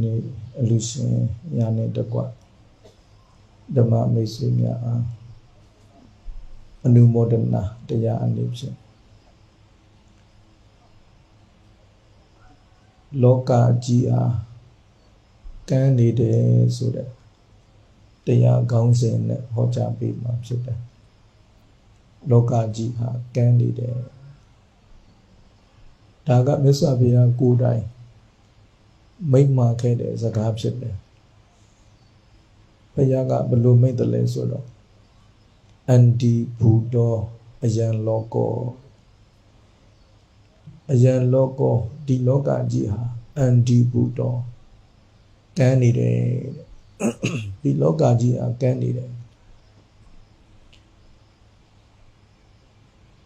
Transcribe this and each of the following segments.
နေအလူရှင်ညာနဲ့တကွဓမ္မမိတ်ဆွေများအားအနုမောဒနာတရားအနေဖြင့်လောကကြီးအားကမ်းနေတယ်ဆိုတဲ့တရားကောင်းစဉ်နဲ့ဟောကြားပေးမှာဖြစ်တယ်လောကကြီးဟာကမ်းနေတယ်ဒါကမြတ်စွာဘုရားကိုယ်တိုင် မိန့်မာခဲ့တဲ့စကားဖြစ်တယ်ဘုရားကဘယ်လိုမိန့်တယ်လဲဆိုတော့အန္တိဘူတောအယံလောကောအယံလောကောဒီလောကကြီးဟာအန္တိဘူတောကမ်းနေတယ်ဒီလောကကြီးဟာကမ်းနေတယ်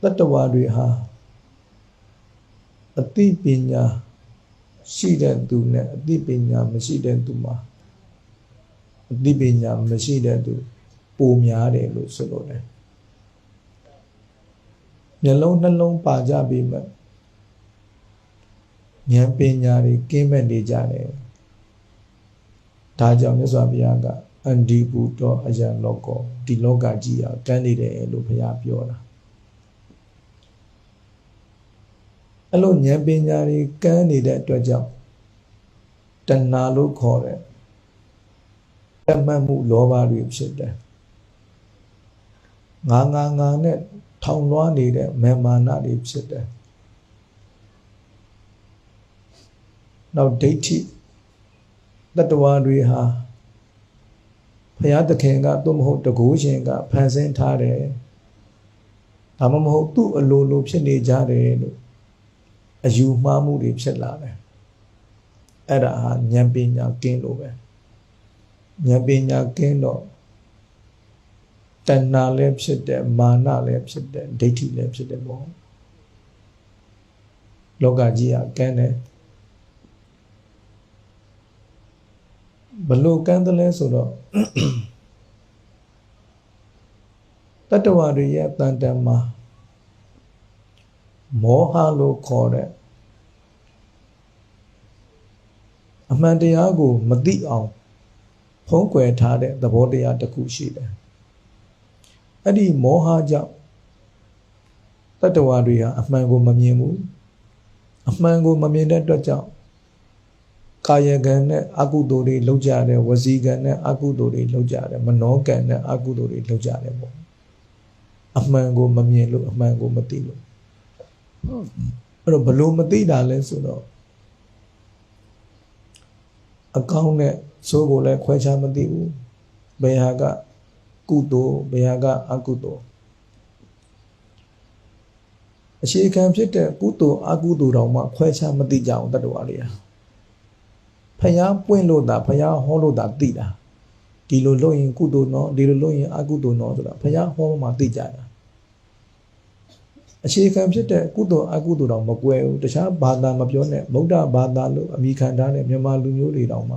တတ္တဝါတွေဟာအသိပညာ ရှိတဲ့သူနဲ့အသိပညာမရှိတဲ့သူမှာအသိပညာမရှိတဲ့သူပိုများတယ်လို့ဆိုလိုတယ်မျက်လုံးနှလုံးပါကြပြီးမှဉာဏ်ပညာတွေကင်းမဲ့နေကြတယ်ဒါကြောင့်မြတ်စွာဘုရားကအန္ဒီဘူတောအယံလောကောဒီလောကကြီးဟာကမ်းနေတယ်လို့ဘုရားပြောတာ အဲ့လိုဉာဏ်ပညာတွေကမ်းနေတဲ့အတွက်ကြောင့်တဏှာလို့ခေါ်တဲ့တမတ်မှုလောဘတွေဖြစ်တယ်ငါငါငါနဲ့ထောင်လွှားနေတဲ့မေမာနတွေဖြစ်တယ်နောက်ဒိဋ္ဌိတတ္တဝါတွေဟာဘုရားသခင်ကသို့မဟုတ်တကူရှင်ကဖန်ဆင်းထားတယ်ဒါမှမဟုတ်သူ့အလိုလိုဖြစ်နေကြတယ်လို့ အယူမှားမှုတွေဖြစ်လာတယ်အဲ့ဒါဟာဉာဏ်ပညာကင်းလို့ပဲဉာဏ်ပညာကင်းတော့တဏှာလည်းဖြစ်တယ်မာနလည်းဖြစ်တယ်ဒိဋ္ဌိလည်းဖြစ်တယ်ပေါ့လောကကြီးကကန်းတယ်ဘလို့ကန်းတယ်လဲဆိုတော့တတ္တဝါတွေရဲ့တန်တန်မှာမောဟလို့ခေါ်တဲ့ အမှန်တရားကိုမသိအောင်ဖုံးကွယ်ထားတဲ့သဘောတရားတစ်ခုရှိတယ်အဲ့ဒီမောဟကြောင့်တတ္တဝါတွေဟာအမှန်ကိုမမြင်ဘူးအမှန်ကိုမမြင်တဲ့အတွက်ကြောင့်ကာယကံနဲ့အကုသိုလ်တွေလုပ်ကြတယ်ဝစီကံနဲ့အကုသိုလ်တွေလုပ်ကြတယ်မနောကံနဲ့အကုသိုလ်တွေလုပ်ကြတယ်ပေါ့အမှန်ကိုမမြင်လို့အမှန်ကိုမသိလို့အဲ့တော့ဘလို့မသိတာလဲဆိုတော့ အကောင်းနဲ့ဆိုးကိုလည်းခွဲခြားမသိဘူးဘယ်ဟာကကုသိုလ်ဘယ်ဟာကအကုသိုလ်အရှိခံဖြစ်တဲ့ကုသိုလ်အကုသိုလ်တောင်မှခွဲခြားမသိကြအောင်တတ္တဝါတွေဟာဖျားပွင့်လို့တာဖျားဟောလို့တာသိတာဒီလိုလုပ်ရင်ကုသိုလ်နော်ဒီလိုလုပ်ရင်အကုသိုလ်နော်ဆိုတာဖျားဟောမှသိကြတာ အခြေခံဖြစ်တဲ့ကုသိုလ်အကုသိုလ်တောင်မကွဲဘူးတခြားဘာသာမပြောနဲ့ဗုဒ္ဓဘာသာလို့အမိခံထားတဲ့မြန်မာလူမျိုးတွေတောင်မှ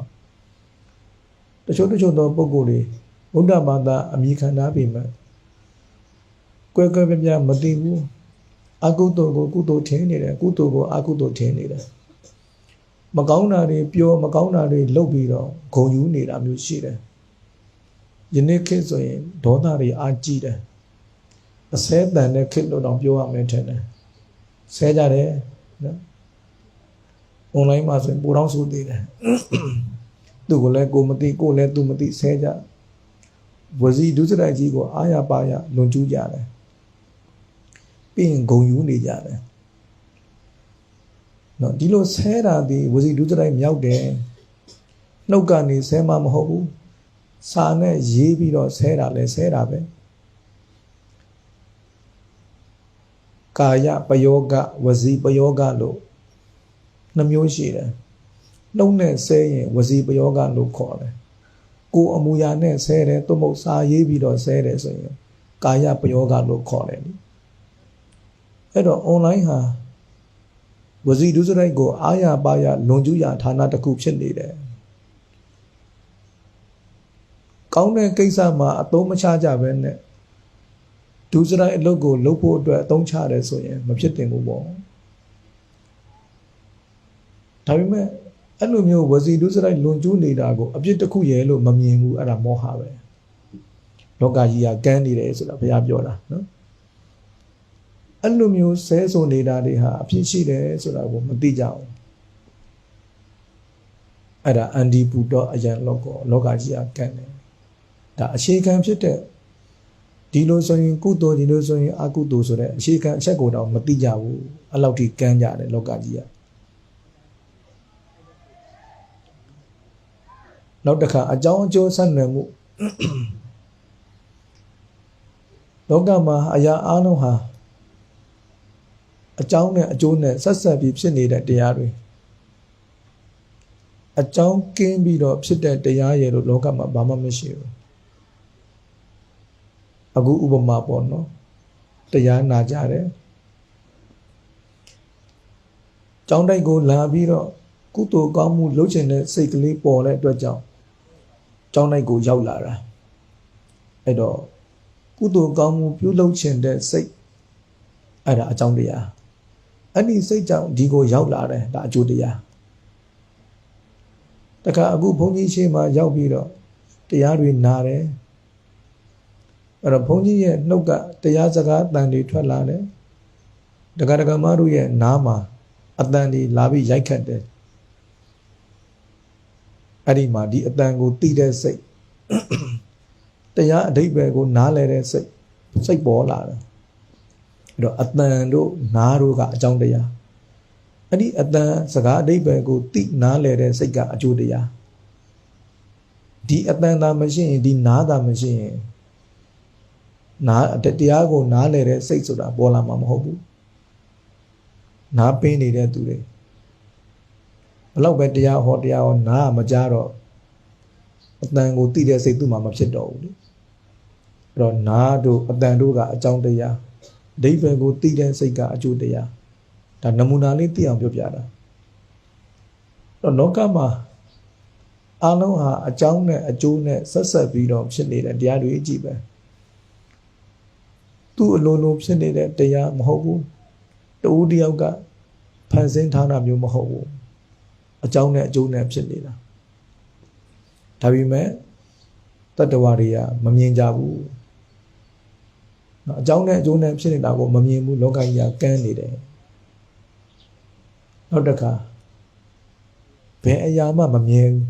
တချို့တချို့သောပုဂ္ဂိုလ်တွေဗုဒ္ဓဘာသာအမိခံထားပြီမဲ့ကွဲကွဲပြားပြားမသိဘူးအကုသိုလ်ကိုကုသိုလ်ထင်နေတယ်ကုသိုလ်ကိုအကုသိုလ်ထင်နေတယ်မကောင်းတာတွေပြောမကောင်းတာတွေလုပ်ပြီးတော့ဂုံယူနေတာမျိုးရှိတယ်ယနေ့ခေတ်ဆိုရင်ဒေါသတွေအာကြီးတယ် အစဲတန်တဲ့ခေတ်လို့တော့ပြောရမယ်ထင်တယ်ဆဲကြတယ်နော်အွန်လိုင်းမှာဆိုရင်ပိုတော့ဆိုသေးတယ်သူကလည်းကိုမသိကိုလည်းသူမသိဆဲကြဝစီဒုစရိုက်ကြီးကိုအာရပါရလွန်ကျူးကြတယ်ပြီးရင်ဂုံယူနေကြတယ်နော်ဒီလိုဆဲတာဒီဝစီဒုစရိုက်မြောက်တယ်နှုတ်ကနေဆဲမှမဟုတ်ဘူးစာနဲ့ရေးပြီးတော့ဆဲတာလဲဆဲတာပဲ ကာယပယောဂဝစီပယောဂလို့နှမျိုးရှိတယ်နှုတ်နဲ့ဆဲရင်ဝစီပယောဂလို့ခေါ်တယ်ကိုအမူအရာနဲ့ဆဲတယ်သို့မဟုတ်စာရေးပြီးတော့ဆဲတယ်ဆိုရင်ကာယပယောဂလို့ခေါ်တယ်နိအဲ့တော့ online ဟာဝစီဒုစရိုက်ကိုအာရပါရလွန်ကျူးရာဌာနတစ်ခုဖြစ်နေတယ်ကောင်းတဲ့ကိစ္စမှာအသုံးမချကြဘဲနဲ့ ဒုစရိုက်အလုပ်ကိုလုပ်ဖို့အတွက်အသုံးချတယ်ဆိုရင်မဖြစ်တင်ဘူးပေါ့ဒါပေမဲ့အဲ့လိုမျိုးဝစီဒုစရိုက်လွန်ကျူးနေတာကိုအပြစ်တစ်ခုရဲ့လို့မမြင်ဘူးအဲ့ဒါမောဟပဲလောကကြီးကကန်းနေတယ်ဆိုတာဘုရားပြောတာနော်အဲ့လိုမျိုးဆဲဆိုနေတာတွေဟာအပြစ်ရှိတယ်ဆိုတာကိုမသိကြဘူးအဲ့ဒါအန်ဒီပူတော့အရန်လောကလောကကြီးကကန်းတယ်ဒါအခြေခံဖြစ်တဲ့ ဒီလိုဆိုရင်ကုသိုလ်ဒီလိုဆိုရင်အကုသိုလ်ဆိုတဲ့အခြေခံအချက်ကိုတော့မသိကြဘူးအဲ့လောက်ထိကန်းကြတယ်လောကကြီးကနောက်တစ်ခါအကြောင်းအကျိုးဆက်နွယ်မှုလောကမှာအရာအလုံးဟာအကြောင်းနဲ့အကျိုးနဲ့ဆက်ဆက်ပြီးဖြစ်နေတဲ့တရားတွေအကြောင်းကင်းပြီးတော့ဖြစ်တဲ့တရားရဲ့လို့လောကမှာဘာမှမရှိဘူး အခုဥပမာပေါ့နော်တရားနာကြတယ်ကျောင်းတိုက်ကိုလာပြီးတော့ကုသိုလ်ကောင်းမှုလုပ်ချင်တဲ့စိတ်ကလေးပေါ်တဲ့အတွက်ကြောင့်ကျောင်းတိုက်ကိုရောက်လာတာအဲ့တော့ကုသိုလ်ကောင်းမှုပြုလုပ်ချင်တဲ့စိတ်အဲ့ဒါအကြောင်းတရားအဲ့ဒီစိတ်ကြောင့်ဒီကိုရောက်လာတယ်ဒါအကျိုးတရားတခါအခုဘုန်းကြီးရှေ့မှာရောက်ပြီးတော့တရားတွေနာတယ် အဲ့တော့ဘုန်းကြီးရဲ့နှုတ်ကတရားစကားတန်တွေထွက်လာတယ်တက္ကရာမတို့ရဲ့နားမှာအတန်တွေလာပြီးရိုက်ခတ်တယ်အဲ့ဒီမှာဒီအတန်ကိုတိတဲ့စိတ်တရားအဓိပ္ပာယ်ကိုနားလည်တဲ့စိတ်စိတ်ပေါ်လာတယ်အဲ့တော့အတန်တို့နားတို့ကအကြောင်းတရားအဲ့ဒီအတန်စကားအဓိပ္ပာယ်ကိုတိနားလည်တဲ့စိတ်ကအကျိုးတရားဒီအတန်သာမရှိရင်ဒီနားသာမရှိရင် နားတရားကိုနားလည်တဲ့စိတ်ဆိုတာပေါ်လာမှာမဟုတ်ဘူးနားပင်းနေတဲ့သူတွေဘလောက်ပဲတရားဟောတရားဟောနားမကြတော့အတန်ကိုသိတဲ့စိတ်သူ့မှာမဖြစ်တော့ဘူးလေအဲ့တော့နားတို့အတန်တို့ကအကြောင်းတရားအဓိပ္ပာယ်ကိုသိတဲ့စိတ်ကအကျိုးတရားဒါနမူနာလေးသိအောင်ပြောပြတာအဲ့တော့လောကမှာအလုံးဟာအကြောင်းနဲ့အကျိုးနဲ့ဆက်ဆက်ပြီးတော့ဖြစ်နေတဲ့တရားတွေကြည့်ပဲ သူ့အလိုလိုဖြစ်နေတဲ့တရားမဟုတ်ဘူးတူတယောက်ကဖန်ဆင်းထားတာမျိုးမဟုတ်ဘူးအကြောင်းနဲ့အကျိုးနဲ့ဖြစ်နေတာဒါပေမဲ့တတ္တဝါတွေကမမြင်ကြဘူးနော်အကြောင်းနဲ့အကျိုးနဲ့ဖြစ်နေတာကိုမမြင်ဘူးလောကကြီးကကန်းနေတယ်နောက်တစ်ခါဘယ်အရာမှမမြင်ဘူး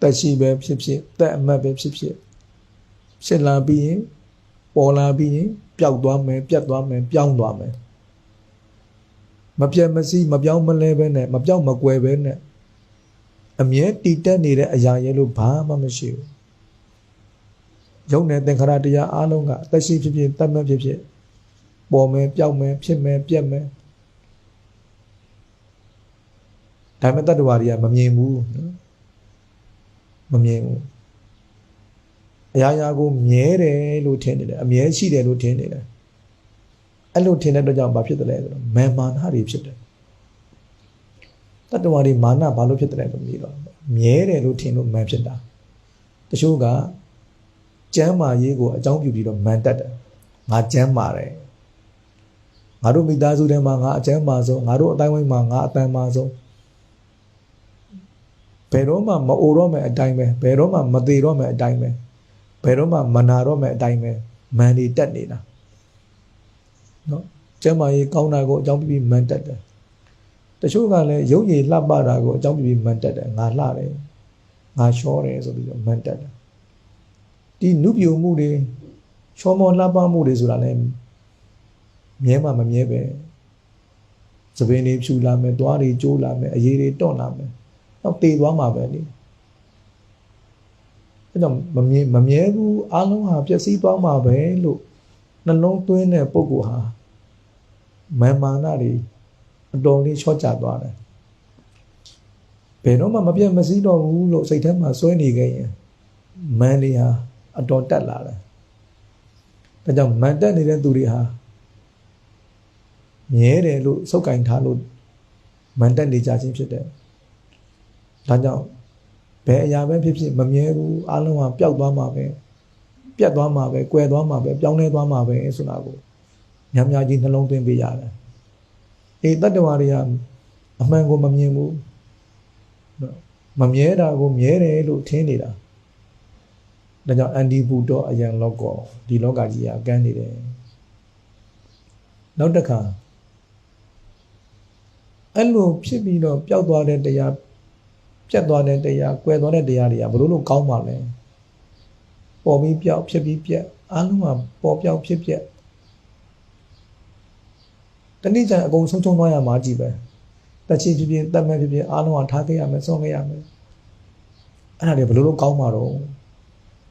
တက်ရှိပဲဖြစ်ဖြစ်တက်အမတ်ပဲဖြစ်ဖြစ်ဖြစ်လာပြီးရင် ပေါ်လာပြီးရင်ပျောက်သွားမယ်ပြတ်သွားမယ်ပြောင်းသွားမယ်မပြတ်မစီးမပြောင်းမလဲပဲနဲ့မပြောင်းမကွယ်ပဲနဲ့အမြဲတည်တက်နေတဲ့အရာရဲ့လို့ဘာမှမရှိဘူးယုံနဲ့သင်္ခါရတရားအလုံးကအသက်ရှိဖြစ်ဖြစ်တတ်မှတ်ဖြစ်ဖြစ်ပေါ်မယ်ပျောက်မယ်ဖြစ်မယ်ပြက်မယ်ဒါမဲ့တတ္တဝါတွေကမမြင်ဘူးနော်မမြင်ဘူး အရာရာကိုမြဲတယ်လို့ထင်နေတယ်အမြဲရှိတယ်လို့ထင်နေတယ်အဲ့လိုထင်တဲ့အတွက်ကြောင့်ဘာဖြစ်တယ်လဲဆိုတော့မာမာနတွေဖြစ်တယ်တတ္တဝါတွေမာနဘာလို့ဖြစ်တယ်လို့မြည်တော့မြဲတယ်လို့ထင်လို့မန်ဖြစ်တာတချို့ကကျမ်းမာရေးကိုအကြောင်းပြုပြီးတော့မန်တက်တယ်ငါကျမ်းမာတယ်ငါတို့မိသားစုထဲမှာငါအကျမ်းမာဆုံးငါတို့အတိုင်းဝိုင်းမှာငါအတန်မာဆုံးဘယ်တော့မှမအိုတော့မယ်အတိုင်းပဲဘယ်တော့မှမသေးတော့မယ်အတိုင်းပဲ ဘယ်တော့မှမနာတော့မယ်အတိုင်းပဲမန်နေတက်နေတာနော်ကျမ်းမာရေးကောင်းတာကိုအကြောင်းပြပြီးမန်တက်တယ်တချို့ကလည်းရုပ်ရည်လှပတာကိုအကြောင်းပြပြီးမန်တက်တယ်ငါလှတယ်ငါချောတယ်ဆိုပြီးတော့မန်တက်တယ်ဒီနုပြိုမှုတွေချောမောလှပမှုတွေဆိုတာလည်းမြဲမှမမြဲပဲသပင်းတွေဖြူလာမယ်တွားတွေကျိုးလာမယ်အရေးတွေတော့လာမယ်တော့တည်သွားမှာပဲလေ အဲကြောင့်မမြဲမမြဲဘူးအလုံးဟာပျက်စီးသွားမှာပဲလို့နှလုံးသွင်းတဲ့ပုံကိုဟာမာမာနတွေအတော်လေးချော့ကျသွားတယ်ဘယ်တော့မှမပြတ်မစည်းတော့ဘူးလို့စိတ်ထဲမှာစွဲနေခဲ့ရင်မန်လေးဟာအတော်တက်လာတယ်ဒါကြောင့်မန်တက်နေတဲ့သူတွေဟာမြဲတယ်လို့စုပ်ကင်ထားလို့မန်တက်နေကြခြင်းဖြစ်တယ်ဒါကြောင့် ဘယ်အရာပဲဖြစ်ဖြစ်မမြဲဘူးအလုံးဟာပျောက်သွားမှာပဲပြတ်သွားမှာပဲကွယ်သွားမှာပဲပြောင်းလဲသွားမှာပဲဆိုတာကိုများများကြီးနှလုံးသွင်းပေးရတယ်အေးတတ္တဝါတွေကအအမှန်ကိုမမြင်ဘူးနော်မမြဲတာကိုမြဲတယ်လို့ထင်နေတာဒါကြောင့်အန်ဒီဘူတော့အယံလောကောဒီလောကကြီးကကန်းနေတယ်နောက်တစ်ခါအဲ့လိုဖြစ်ပြီးတော့ပျောက်သွားတဲ့တရား ပြတ်သွားတဲ့တရားကွယ်သွားတဲ့တရားတွေကဘလို့လို့ကောင်းပါလဲပေါ်ပြီးပျောက်ဖြစ်ပြီးပြက်အားလုံးကပေါ်ပျောက်ဖြစ်ပြက်တနည်းကျရင်အကုန်ဆုံးချုံသွားရမှာကြီးပဲတက်ချီဖြစ်ဖြစ်တက်မဲ့ဖြစ်ဖြစ်အားလုံးကထားခဲ့ရမယ်ဆုံးခဲ့ရမယ်အဲ့ဒါတွေဘလို့လို့ကောင်းမှာတော့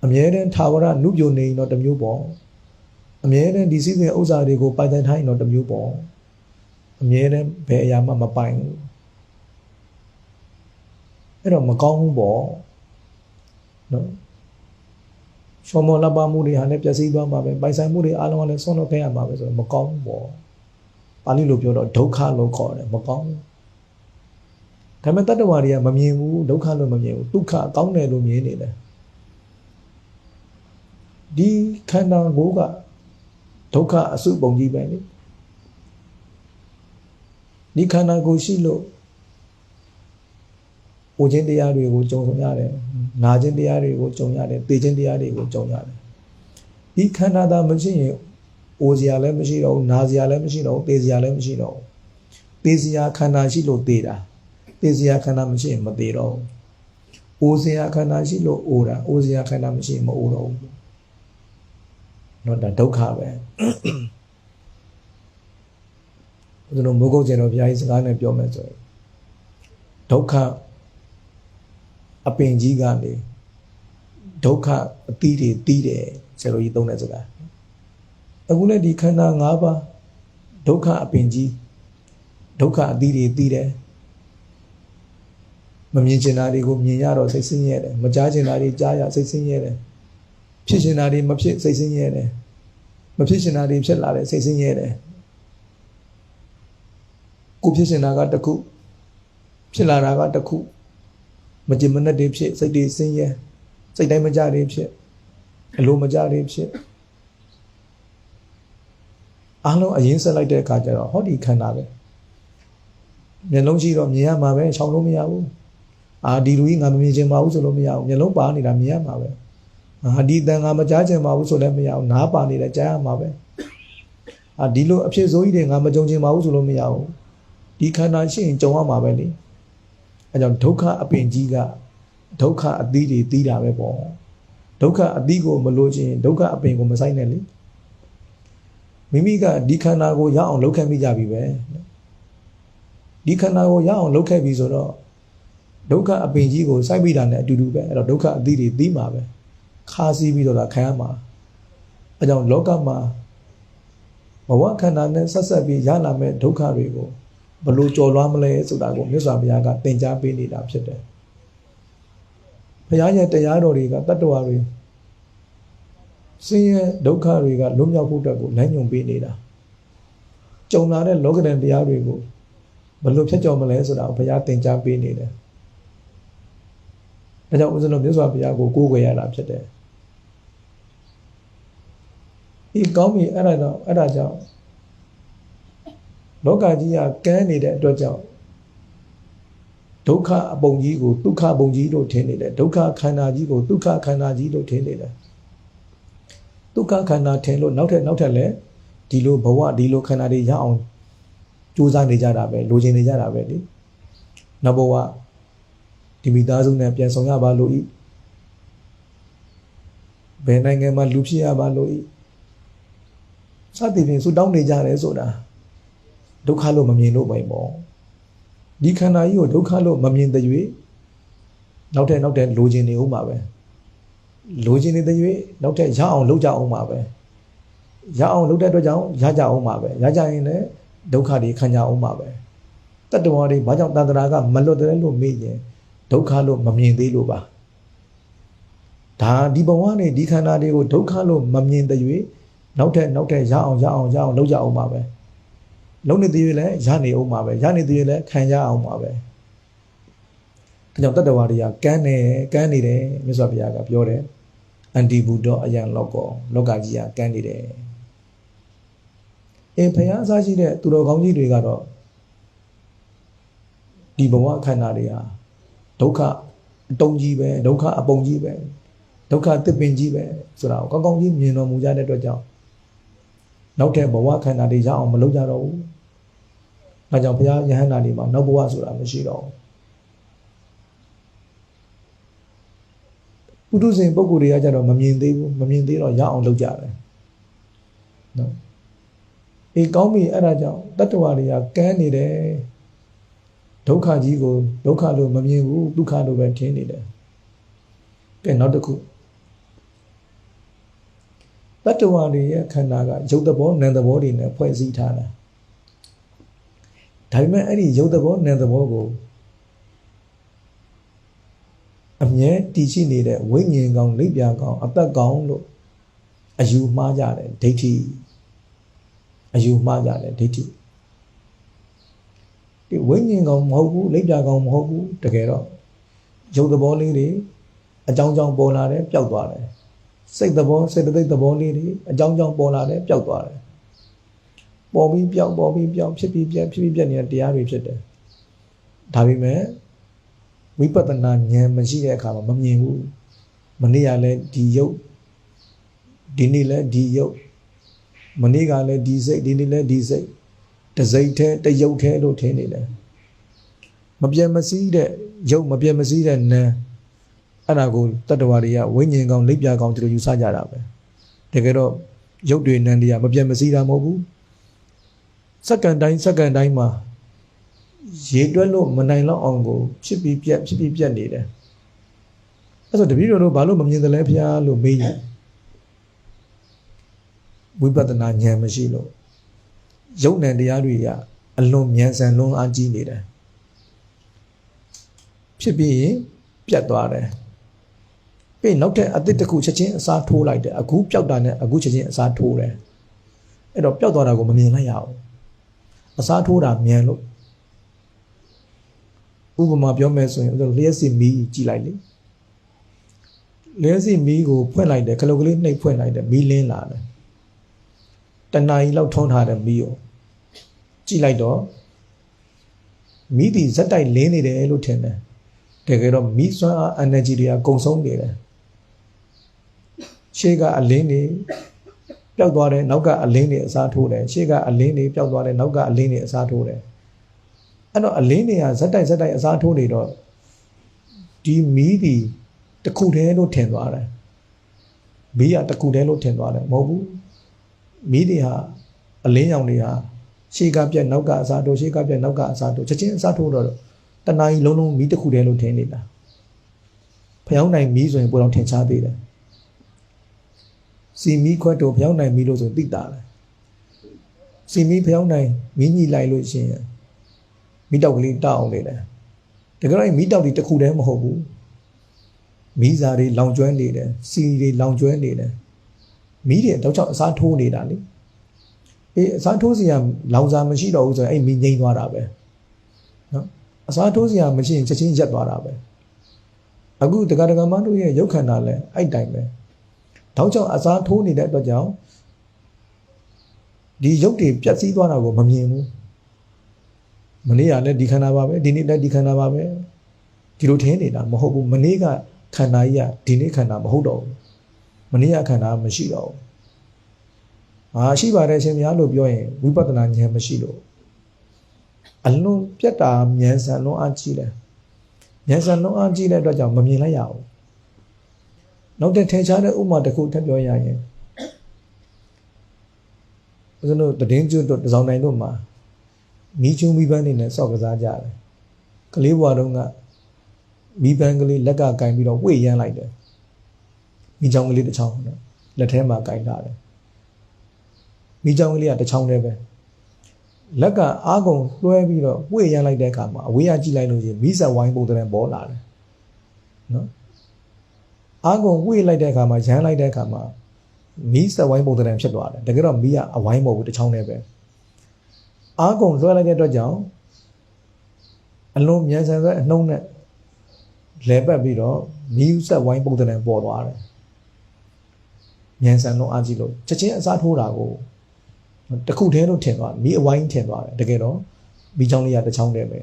အမြဲတမ်းထာဝရနုပြိုနေရင်တော့တစ်မျိုးပေါ့အမြဲတမ်းဒီစည်းစိမ်ဥစ္စာတွေကိုပိုင်ဆိုင်ထားရင်တော့တစ်မျိုးပေါ့အမြဲတမ်းဘယ်အရာမှမပိုင်ဘူး အဲ့တော့မကောင်းဘူးပေါ့နော်ရှောမောလပမှုတွေဟာလည်းပျက်စီးသွားမှာပဲပိုင်ဆိုင်မှုတွေအားလုံးကလည်းဆုံးတော့ခဲ့ရမှာပဲဆိုတော့မကောင်းဘူးပေါ့ပါဠိလိုပြောတော့ဒုက္ခလို့ခေါ်တယ်မကောင်းဘူးဒါပေမဲ့တတ္တဝါတွေကမမြင်ဘူးဒုက္ခလို့မမြင်ဘူးဒုက္ခကောင်းတယ်လို့မြင်နေတယ်ဒီခန္ဓာကိုယ်ကဒုက္ခအစုပုံကြီးပဲလေဒီခန္ဓာကိုယ်ရှိလို့ ဟိုခြင်းတရားတွေကိုကြုံရတယ်နာခြင်းတရားတွေကိုကြုံရတယ်သိခြင်းတရားတွေကိုကြုံရတယ်ဒီခန္ဓာသာမရှိရင်အိုစရာလည်းမရှိတော့ဘူးနာစရာလည်းမရှိတော့ဘူးသိစရာလည်းမရှိတော့ဘူးသိစရာခန္ဓာရှိလို့သိတာသိစရာခန္ဓာမရှိရင်မသိတော့ဘူးအိုစရာခန္ဓာရှိလို့အိုတာအိုစရာခန္ဓာမရှိရင်မအိုတော့ဘူးတော့ဒါဒုက္ခပဲဘုရားမိုးကုတ်ကျင်တော်ဘုရားကြီးစကားနဲ့ပြောမယ်ဆိုရင်ဒုက္ခ အပင်ကြီးကနေဒုက္ခအသီးတွေတီးတယ်ဆရာတော်ကြီးသုံးတဲ့စကားအခုလည်းဒီခန္ဓာ၅ပါးဒုက္ခအပင်ကြီးဒုက္ခအသီးတွေတီးတယ်မမြင်ချင်တာတွေကိုမြင်ရတော့စိတ်ဆင်းရဲတယ်မကြားချင်တာတွေကြားရစိတ်ဆင်းရဲတယ်ဖြစ်ချင်တာတွေမဖြစ်စိတ်ဆင်းရဲတယ်မဖြစ်ချင်တာတွေဖြစ်လာတယ်စိတ်ဆင်းရဲတယ်ကိုဖြစ်ချင်တာကတစ်ခုဖြစ်လာတာကတစ်ခု မကြင်မနဲ့တွေဖြစ်စိတ်တွေဆင်းရဲစိတ်တိုင်းမကြတွေဖြစ်အလိုမကြတွေဖြစ်အားလုံးအရင်ဆက်လိုက်တဲ့အခါကျတော့ဟောဒီခန္ဓာပဲမျက်လုံးရှိတော့မြင်ရမှာပဲရှောင်လို့မရဘူးအာဒီလူကြီးငါမမြင်ချင်ပါဘူးဆိုလို့မရဘူးမျက်လုံးပါနေတာမြင်ရမှာပဲအာဒီတန်ငါမကြားချင်ပါဘူးဆိုလည်းမရဘူးနားပါနေတယ်ကြားရမှာပဲအာဒီလိုအဖြစ်ဆိုးကြီးတွေငါမကြုံချင်ပါဘူးဆိုလို့မရဘူးဒီခန္ဓာရှိရင်ကြုံရမှာပဲလေ အဲကြောင့်ဒုက္ခအပင်ကြီးကဒုက္ခအသီးတွေသီးတာပဲပေါ့ဒုက္ခအသီးကိုမလို့ချင်းဒုက္ခအပင်ကိုမဆိုင်နဲ့လေမိမိကဒီခန္ဓာကိုရအောင်လုပ်ခဲ့မိကြပြီပဲဒီခန္ဓာကိုရအောင်လုပ်ခဲ့ပြီဆိုတော့ဒုက္ခအပင်ကြီးကိုစိုက်ပြီးတာနဲ့အတူတူပဲအဲ့တော့ဒုက္ခအသီးတွေသီးမှာပဲခါစီးပြီးတော့လာခံရမှာအဲကြောင့်လောကမှာဘဝခန္ဓာနဲ့ဆက်ဆက်ပြီးရလာမဲ့ဒုက္ခတွေကို ဘလို့ကြော်လွှမ်းမလဲဆိုတာကိုမြတ်စွာဘုရားကသင်ကြားပေးနေတာဖြစ်တယ်။ဘုရားရဲ့တရားတော်တွေကတတ္တဝါတွေဆင်းရဲဒုက္ခတွေကလွတ်မြောက်ဖို့အတွက်ကိုလမ်းညွှန်ပေးနေတာ။ကြုံလာတဲ့လောကဓာတ်တရားတွေကိုဘလို့ဖြတ်ကျော်မလဲဆိုတာကိုဘုရားသင်ကြားပေးနေတယ်။ဒါကြောင့်ဦးဇင်းတို့မြတ်စွာဘုရားကိုကိုးကွယ်ရတာဖြစ်တယ်။ဒီကောင်းပြီအဲ့ဒါတော့အဲ့ဒါကြောင့် လောကကြီးကကန်းနေတဲ့အတွက်ကြောင့်ဒုက္ခအပုံကြီးကိုဒုက္ခပုံကြီးလို့ထင်နေတယ်ဒုက္ခခန္ဓာကြီးကိုဒုက္ခခန္ဓာကြီးလို့ထင်နေတယ်ဒုက္ခခန္ဓာထင်လို့နောက်ထပ်နောက်ထပ်လည်းဒီလိုဘဝဒီလိုခန္ဓာတွေရအောင်ကြိုးစားနေကြတာပဲလိုချင်နေကြတာပဲလေနောက်ဘဝဒီမိသားစုနဲ့ပြန်ဆောင်ရပါလို့ဤဘယ်နိုင်ငံမှာလူဖြစ်ရပါလို့ဤစသည်ဖြင့်ဆူတောင်းနေကြတယ်ဆိုတာ ဒုက္ခလို့မမြင်လို့ပဲပေါ့ဒီခန္ဓာကြီးကိုဒုက္ခလို့မမြင်တဲ့၍နောက်ထပ်နောက်ထပ်လိုချင်နေဦးမှာပဲလိုချင်နေတဲ့၍နောက်ထပ်ရအောင်လုပ်ကြအောင်မှာပဲရအောင်လုပ်တဲ့အတွက်ကြောင့်ရကြအောင်မှာပဲရကြရင်လည်းဒုက္ခတွေခံကြအောင်မှာပဲတတ္တဝါတွေဘာကြောင့်တန်တရာကမလွတ်တယ်လို့မေးရင်ဒုက္ခလို့မမြင်သေးလို့ပါဒါဒီဘဝနဲ့ဒီခန္ဓာတွေကိုဒုက္ခလို့မမြင်တဲ့၍နောက်ထပ်နောက်ထပ်ရအောင်ရအောင်ရအောင်လုပ်ကြအောင်ပါပဲ လုံးနေသေးရလဲရနေအောင်ပါပဲရနေသေးရလဲခံရအောင်ပါပဲဒါကြောင့်တတ္တဝါတွေကကန်းနေကန်းနေတယ်မြတ်စွာဘုရားကပြောတယ်အန်တီဘူတော့အယံလောကောလောကကြီးကကန်းနေတယ်အင်းဘုရားအစားရှိတဲ့သူတော်ကောင်းကြီးတွေကတော့ဒီဘဝခန္ဓာတွေဟာဒုက္ခအတုံးကြီးပဲဒုက္ခအပုံကြီးပဲဒုက္ခတစ်ပင်ကြီးပဲဆိုတာကိုကောင်းကောင်းကြီးမြင်တော်မူကြတဲ့အတွက်ကြောင့်နောက်တဲ့ဘဝခန္ဓာတွေရအောင်မလုပ်ကြတော့ဘူး။ ဒါကြောင့်ဘုရားယဟန္တာတွေမှာနောက်ဘဝဆိုတာမရှိတော့ဘူး။ပုထုဇဉ်ပုဂ္ဂိုလ်တွေကကြတော့မမြင်သေးဘူးမမြင်သေးတော့ရအောင်လုပ်ကြတယ်။နော်။အေးကောင်းပြီအဲ့ဒါကြောင့်တတ္တဝါတွေကကန်းနေတယ်ဒုက္ခကြီးကိုဒုက္ခလို့မမြင်ဘူးဒုက္ခလို့ပဲထင်နေတယ်။ကဲနောက်တစ်ခုတတ္တဝါတွေရဲ့ခန္ဓာကရုပ်သဘောနာမ်သဘောတွေနဲ့ဖွဲ့စည်းထားတာ ဒါပေမဲ့အဲ့ဒီရုပ်သဘောနာမ်သဘောကိုအမြဲတည်ရှိနေတဲ့ဝိညာဉ်ကောင်လိပ်ပြာကောင်အသက်ကောင်လို့အယူမှားကြတယ်ဒိဋ္ဌိအယူမှားကြတယ်ဒိဋ္ဌိဒီဝိညာဉ်ကောင်မဟုတ်ဘူးလိပ်ပြာကောင်မဟုတ်ဘူးတကယ်တော့ရုပ်သဘောလေးတွေအကြောင်းကြောင့်ပေါ်လာတယ်ပျောက်သွားတယ်စိတ်သဘောစေတသိက်သဘောလေးတွေအကြောင်းကြောင့်ပေါ်လာတယ်ပျောက်သွားတယ် ပေါ်ပြီးပျောက်ပေါ်ပြီးပျောက်ဖြစ်ပြီးပြက်ဖြစ်ပြီးပြက်နေတဲ့တရားတွေဖြစ်တယ်ဒါပေမဲ့ဝိပဿနာဉာဏ်မရှိတဲ့အခါမှာမမြင်ဘူးမနေ့ကလည်းဒီယုတ်ဒီနေ့လည်းဒီယုတ်မနေ့ကလည်းဒီစိတ်ဒီနေ့လည်းဒီစိတ်တစိတ်သေးတယုတ်သေးလို့ထင်နေတယ်မပြတ်မစည်းတဲ့ယုတ်မပြတ်မစည်းတဲ့နာမ်အဲ့ဒါကိုတတ္တဝါတွေကဝိညာဉ်ကောင်လိပ်ပြကောင်သူတို့ယူဆကြတာပဲတကယ်တော့ရုပ်တွေနံတွေကမပြတ်မစည်းတာမဟုတ်ဘူး စက္ကန့်တိုင်းစက္ကန့်တိုင်းမှာရေတွက်လို့မနိုင်တော့အောင်ကိုဖြစ်ပြီးပြက်ဖြစ်ပြီးပြက်နေတယ်အဲ့ဆိုတပည့်တော်တို့ဘာလို့မမြင်တယ်လဲဖျားလို့မေးရင်ဝိပဿနာဉာဏ်မရှိလို့ယုတ်နံတရားတွေကအလွန်မြန်ဆန်လွန်အားကြီးနေတယ်ဖြစ်ပြီးရင်ပြတ်သွားတယ်ပြီးနောက်ထပ်အသစ်တစ်ခုချက်ချင်းအစားထိုးလိုက်တယ်အခုပျောက်တာနဲ့အခုချက်ချင်းအစားထိုးတယ်အဲ့တော့ပျောက်သွားတာကိုမမြင်လိုက်ရဘူး အစားထိုးတာမြန်လို့ဥပမာပြောမယ်ဆိုရင်လျှက်စီမီးကြည့်လိုက်လေလျှက်စီမီးကိုဖွင့်လိုက်တယ်ခလုတ်ကလေးနှိပ်ဖွင့်လိုက်တယ်မီးလင်းလာတယ်တဏှာကြီးလောက်ထုံးထားတဲ့မီးကိုကြည့်လိုက်တော့မီးဒီဇက်တိုက်လင်းနေတယ်လို့ထင်တယ်တကယ်တော့မီးစွမ်းအား energy တွေကကုံဆုံးနေတယ်ရှေ့ကအလင်းတွေပျော က်သွားတယ်နောက်ကအလင်းတွေအစားထိုးတယ်ရှေ့ကအလင်းတွေပျောက်သွားတယ်နောက်ကအလင်းတွေအစားထိုးတယ်အဲ့တော့အလင်းတွေကဇက်တိုက်ဇက်တိုက်အစားထိုးနေတော့ဒီမီးဒီတစ်ခုတည်းလို့ထင်သွားတယ်မီးကတစ်ခုတည်းလို့ထင်သွားတယ်မဟုတ်ဘူးမီးတွေဟာအလင်းရောင်တွေဟာရှေ့ကပြက်နောက်ကအစားထိုးရှေ့ကပြက်နောက်ကအစားထိုးချက်ချင်းအစားထိုးတော့တဏှာကြီးလုံးလုံးမီးတစ်ခုတည်းလို့ထင်နေတာဖျောင်းနိုင်မီးဆိုရင်ပိုတော့ထင်ရှားသေးတယ် စီမီခွက်တို့ဖျောင်းနိုင်မီလို့ဆိုသိတာလေစီမီဖျောင်းနိုင်မီးညှိလိုက်လို့ရှိရင်မီးတောက်ကလေးတောက်အောင်လေတယ်တကယ်တော့မီးတောက်ဒီတစ်ခုတည်းမဟုတ်ဘူးမီးစာတွေလောင်ကျွမ်းနေတယ်စီတွေလောင်ကျွမ်းနေတယ်မီးတွေတော့ကြောင့်အစားထိုးနေတာလေအေးအစားထိုးစီရလောင်စာမရှိတော့ဘူးဆိုရင်အဲ့မီးငိမ့်သွားတာပဲနော်အစားထိုးစီရမရှိရင်ချက်ချင်းရက်သွားတာပဲအခုတက္ကရာမတို့ရဲ့ရုပ်ခန္ဓာလဲအဲ့တိုင်ပဲ တောက်ကြောင့်အစားထိုးနေတဲ့အတွက်ကြောင့်ဒီရုပ်တွေပြတ်စည်းသွားတာကိုမမြင်ဘူးမနေ့ကလည်းဒီခန္ဓာပါပဲဒီနေ့လည်းဒီခန္ဓာပါပဲဒီလိုထင်နေတာမဟုတ်ဘူးမနေ့ကခန္ဓာကြီးကဒီနေ့ခန္ဓာမဟုတ်တော့ဘူးမနေ့ကခန္ဓာမရှိတော့ဘူးဟာရှိပါတယ်ရှင်များလို့ပြောရင်ဝိပဿနာဉာဏ်မရှိလို့အလွန်ပြတ်တာဉာဏ်ဆန်လွန်အားကြီးတယ်ဉာဏ်ဆန်လွန်အားကြီးတဲ့အတွက်ကြောင့်မမြင်လိုက်ရဘူး နောက်တဲ့ထင်ရှားတဲ့ဥပမာတစ်ခုထပ်ပြောရရင်ဦးဇင်းတို့တည်င်းကျွတ်တို့တစောင်းတိုင်းတို့မှာမီးချုံမီးပန်းနေနဲ့စောက်ကစားကြတယ်ကလေးဘွားတုန်းကမီးပန်းကလေးလက်ကကင်ပြီးတော့ဝှေ့ရမ်းလိုက်တယ်မီးချောင်းကလေးတစ်ချောင်းနော်လက်ထဲမှာကင်ထားတယ်မီးချောင်းကလေးကတစ်ချောင်းတည်းပဲလက်ကအားကုန်လွှဲပြီးတော့ဝှေ့ရမ်းလိုက်တဲ့အခါမှာအဝေးကကြည့်လိုက်လို့ရှိရင်မီးဆက်ဝိုင်းပုံတည်းပေါ်လာတယ်နော် အားကုန်ဝှေ့လိုက်တဲ့အခါမှာရမ်းလိုက်တဲ့အခါမှာမီးဆက်ဝိုင်းပုံတည်းဖြစ်သွားတယ်တကယ်တော့မီးကအဝိုင်းမဟုတ်ဘူးတစ်ချောင်းတည်းပဲအားကုန်လွှဲလိုက်တဲ့အတွက်ကြောင့်အလုံးမြန်ဆန်တဲ့အနှုံးနဲ့လဲပတ်ပြီးတော့မီးဆက်ဝိုင်းပုံတည်းပေါ်သွားတယ်မြန်ဆန်တော့အားကြီးလို့ချက်ချင်းအစားထိုးတာကိုတခုတည်းလို့ထင်သွားမီးအဝိုင်းထင်သွားတယ်တကယ်တော့မီးချောင်းလေးကတစ်ချောင်းတည်းပဲ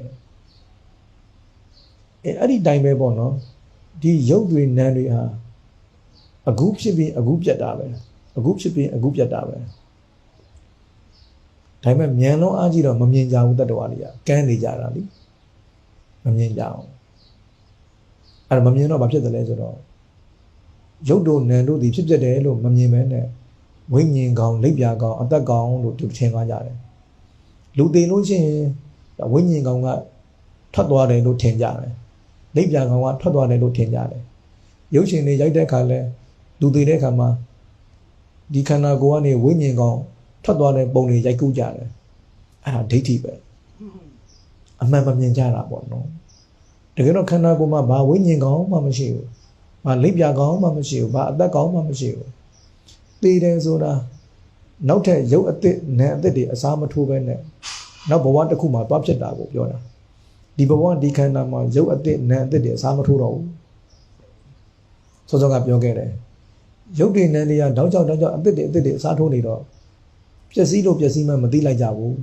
အဲအဲ့ဒီတိုင်းပဲပေါ့နော် ဒီရုပ်တွေနာမ်တွေဟာအခုဖြစ်ပြီးအခုပြတ်တာပဲအခုဖြစ်ပြီးအခုပြတ်တာပဲဒါပေမဲ့မြန်လုံးအားကြီးတော့မမြင်ကြဘူးတတ္တဝါတွေကကန်းနေကြတာလीမမြင်ကြအောင်အဲ့ဒါမမြင်တော့ဘာဖြစ်တယ်လဲဆိုတော့ရုပ်တို့နာမ်တို့ဒီဖြစ်ပြတယ်လို့မမြင်မဲနဲ့ဝိညာဉ်ကောင်လက်ပြကောင်အသက်ကောင်လို့သူထင်သွားကြတယ်လူသေးလို့ရှိရင်ဝိညာဉ်ကောင်ကထွက်သွားတယ်လို့ထင်ကြတယ် လက်ပြကောင်ကထွက်သွားတယ်လို့ထင်ကြတယ်ရုပ်ရှင်တွေရိုက်တဲ့အခါလဲလူသေးတဲ့အခါမှာဒီခန္ဓာကိုယ်ကနေဝိညာဉ်ကောင်ထွက်သွားတဲ့ပုံတွေရိုက်ကူးကြတယ်အဲ့ဒါဒိဋ္ဌိပဲအမှန်မမြင်ကြတာပေါ့နော်တကယ်တော့ခန္ဓာကိုယ်မှာဘာဝိညာဉ်ကောင်မှမရှိဘူးဘာလက်ပြကောင်မှမရှိဘူးဘာအသက်ကောင်မှမရှိဘူးသေတယ်ဆိုတာနောက်ထပ်ရုပ်အသစ်နာမ်အသစ်တွေအစားမထိုးပဲနဲ့နောက်ဘဝတစ်ခုမှာသွားဖြစ်တာကိုပြောတာ ဒီဘဝဒီခန္ဓာမှာရုပ်အသစ်နာမ်အသစ်တွေအစားမထိုးတော့ဘူးစောစောကပြောခဲ့တယ်ရုပ်တွေနာမ်တွေကတောက်ကြောက်တောက်ကြောက်အသစ်တွေအသစ်တွေအစားထိုးနေတော့ပျက်စီးလို့ပျက်စီးမှမသိလိုက်ကြဘူး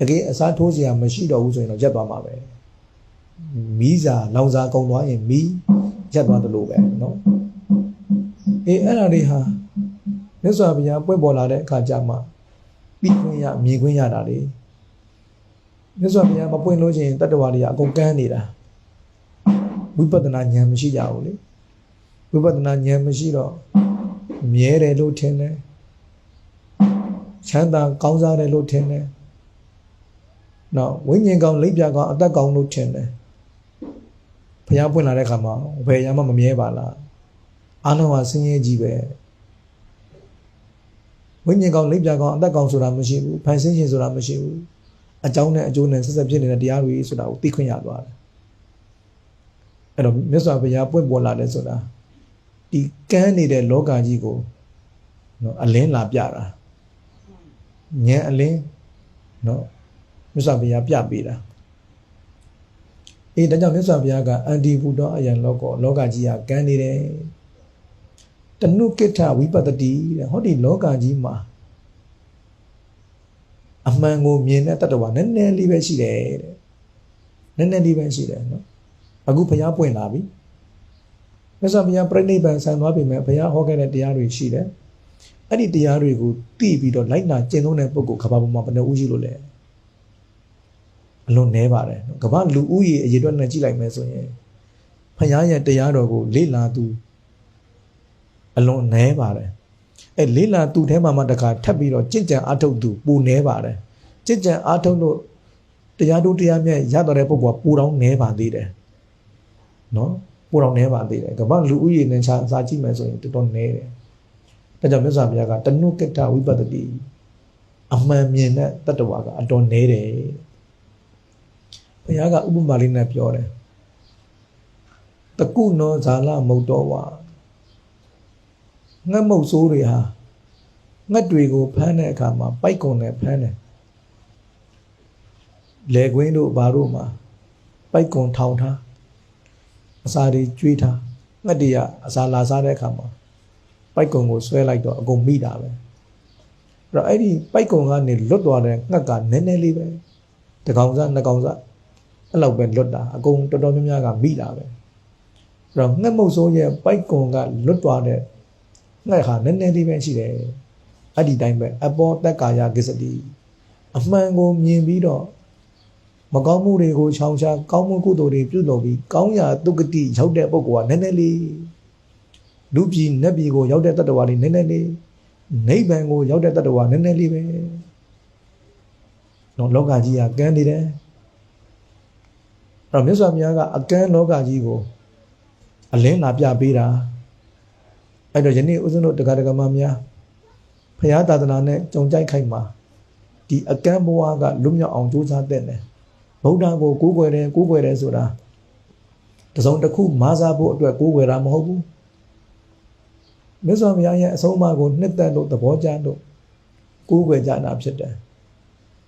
တကယ်အစားထိုးစရာမရှိတော့ဘူးဆိုရင်တော့ရက်သွားမှာပဲမီးစာလောင်စာကုန်သွားရင်မီးရက်သွားတယ်လို့ပဲเนาะအေးအဲ့ဒါတွေဟာမြတ်စွာဘုရားပွင့်ပေါ်လာတဲ့အခါကျမှပြီးခွင့်ရမြင်ခွင့်ရတာလေ မြတ်စွာဘုရားမပွင့်လို့ချင်းတတ္တဝါတွေကအကုန်ကန်းနေတာဝိပဿနာဉာဏ်မရှိကြဘူးလေဝိပဿနာဉာဏ်မရှိတော့မြဲတယ်လို့ထင်တယ်ချမ်းသာကောင်းစားတယ်လို့ထင်တယ်နော်ဝိညာဉ်ကောင်လက်ပြကောင်အသက်ကောင်လို့ထင်တယ်ဘုရားပွင့်လာတဲ့ခါမှာဘယ်ရမှမမြဲပါလားအားလုံးဟာဆင်းရဲကြီးပဲဝိညာဉ်ကောင်လက်ပြကောင်အသက်ကောင်ဆိုတာမရှိဘူးဖန်ဆင်းခြင်းဆိုတာမရှိဘူး အကြောင်းနဲ့အကျိုးနဲ့ဆက်ဆက်ဖြစ်နေတဲ့တရားတွေဆိုတာကိုသိခွင့်ရသွားတယ်အဲ့တော့မြတ်စွာဘုရားပွင့်ပေါ်လာတယ်ဆိုတာဒီကန်းနေတဲ့လောကကြီးကိုနော်အလင်းလာပြတာဉာဏ်အလင်းနော်မြတ်စွာဘုရားပြပေးတာအေးဒါကြောင့်မြတ်စွာဘုရားကအန္တိဘုဒ္ဓအယံလောကောလောကကြီးကကန်းနေတယ်တနုကိဋ္ဌဝိပတ္တိတဲ့ဟောဒီလောကကြီးမှာ အမှန်ကိုမြင်တဲ့တတ္တဝါနည်းနည်းလေးပဲရှိတယ်တဲ့နည်းနည်းလေးပဲရှိတယ်နော်အခုဘုရားပွင့်လာပြီမြတ်စွာဘုရားပြိဋိဘံဆံသွားပြီမဲ့ဘုရားဟောခဲ့တဲ့တရားတွေရှိတယ်အဲ့ဒီတရားတွေကိုသိပြီးတော့လိုက်နာကျင့်သုံးတဲ့ပုဂ္ဂိုလ်ကဘာပေါ်မှာဘယ်နှဦးရှိလို့လဲအလွန်နဲပါတယ်ကဘာလူဦးရေအရေအတွက်နဲ့ကြည့်လိုက်မယ်ဆိုရင်ဘုရားရဲ့တရားတော်ကိုလေ့လာသူအလွန်နဲပါတယ် အဲလေ့လာသူထဲမှာမှတခါထပ်ပြီးတော့ကြင်ကြံအားထုတ်သူပူနဲပါတယ်ကြင်ကြံအားထုတ်လို့တရားတို့တရားမြတ်ရတော်တဲ့ပုဂ္ဂိုလ်ကပူတောင်းနဲပါသေးတယ်နော်ပူတောင်းနဲပါသေးတယ်ကမ္ဘာလူဦးရေနဲ့စာကြည့်မယ်ဆိုရင်တော်တော်နဲတယ်ဒါကြောင့်မြတ်စွာဘုရားကတနုကိတ္တဝိပတ္တိအမှန်မြင်တဲ့တတ္တဝါကအတော်နဲတယ်ဘုရားကဥပမာလေးနဲ့ပြောတယ်တကုနောဇာလမုတ်တော်ဝါ ငှက်မုတ်ဆိုးတွေဟာငှက်တွေကိုဖမ်းတဲ့အခါမှာပိုက်ကွန်နဲ့ဖမ်းတယ်လေကွင်းတို့ဘာတို့မှာပိုက်ကွန်ထောင်ထားအစာတွေကျွေးထားငှက်တွေကအစာလာစားတဲ့အခါမှာပိုက်ကွန်ကိုဆွဲလိုက်တော့အကုန်မိတာပဲအဲ့တော့အဲ့ဒီပိုက်ကွန်ကနေလွတ်သွားတဲ့ငှက်ကနည်းနည်းလေးပဲတကောင်စားနှစ်ကောင်စားအဲ့လောက်ပဲလွတ်တာအကုန်တော်တော်များများကမိတာပဲအဲ့တော့ငှက်မုတ်ဆိုးရဲ့ပိုက်ကွန်ကလွတ်သွားတဲ့ ငှက်ဟာနည်းနည်းလေးပဲရှိတယ်အဲ့ဒီတိုင်းပဲအပေါ်တက်ကာယကိစ္စတိအမှန်ကိုမြင်ပြီးတော့မကောင်းမှုတွေကိုရှောင်ရှားကောင်းမှုကုသိုလ်တွေပြုလုပ်ပြီးကောင်းရာတုကတိရောက်တဲ့ပုဂ္ဂိုလ်ကနည်းနည်းလေးလူပြည်နတ်ပြည်ကိုရောက်တဲ့တတ္တဝါတွေနည်းနည်းလေးနိဗ္ဗာန်ကိုရောက်တဲ့တတ္တဝါနည်းနည်းလေးပဲတော့လောကကြီးကကန်းနေတယ်အဲ့တော့မြတ်စွာဘုရားကအကန်းလောကကြီးကိုအလင်းလာပြပေးတာ အဲ့တော့ယနေ့ဦးဇင်းတို့တရားဒဂမများဖရာသာသနာနဲ့ကြုံကြိုက်ခိုက်မှာဒီအကန့်ဘဝကလွတ်မြောက်အောင်ကြိုးစားတဲ့တယ်ဗုဒ္ဓကိုကိုးကွယ်တယ်ကိုးကွယ်တယ်ဆိုတာတစုံတစ်ခုမာစားဖို့အတွက်ကိုးကွယ်တာမဟုတ်ဘူးမြတ်စွာဘုရားရဲ့အဆုံးအမကိုနှစ်သက်လို့သဘောကျလို့ကိုးကွယ်ကြတာဖြစ်တယ်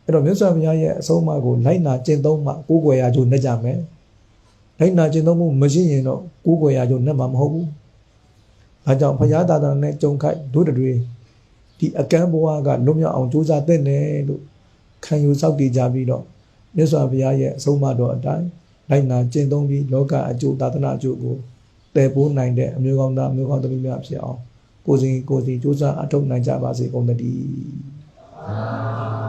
အဲ့တော့မြတ်စွာဘုရားရဲ့အဆုံးအမကိုလိုက်နာကျင့်သုံးမှကိုးကွယ်ရကြိုးနဲ့ကြမယ်လိုက်နာကျင့်သုံးမှုမရှိရင်တော့ကိုးကွယ်ရကြိုးနဲ့မှာမဟုတ်ဘူး အဲကြောင့်ဘုရားသာသနာနဲ့ကြုံခိုက်တို့တွေဒီအကန့်ဘဝကလွတ်မြောက်အောင်ကြိုးစားတဲ့တယ်လို့ခံယူစောင့်တည်ကြပြီးတော့မြတ်စွာဘုရားရဲ့အဆုံးအမတော်အတိုင်းလိုက်နာကျင့်သုံးပြီးလောကအကျိုးသာသနာအကျိုးကိုတည်ပိုးနိုင်တဲ့အမျိုးကောင်းသားအမျိုးကောင်းသမီးများဖြစ်အောင်ကိုယ်စီကိုယ်စီစူးစမ်းအထောက်နိုင်ကြပါစေကုန်သတည်း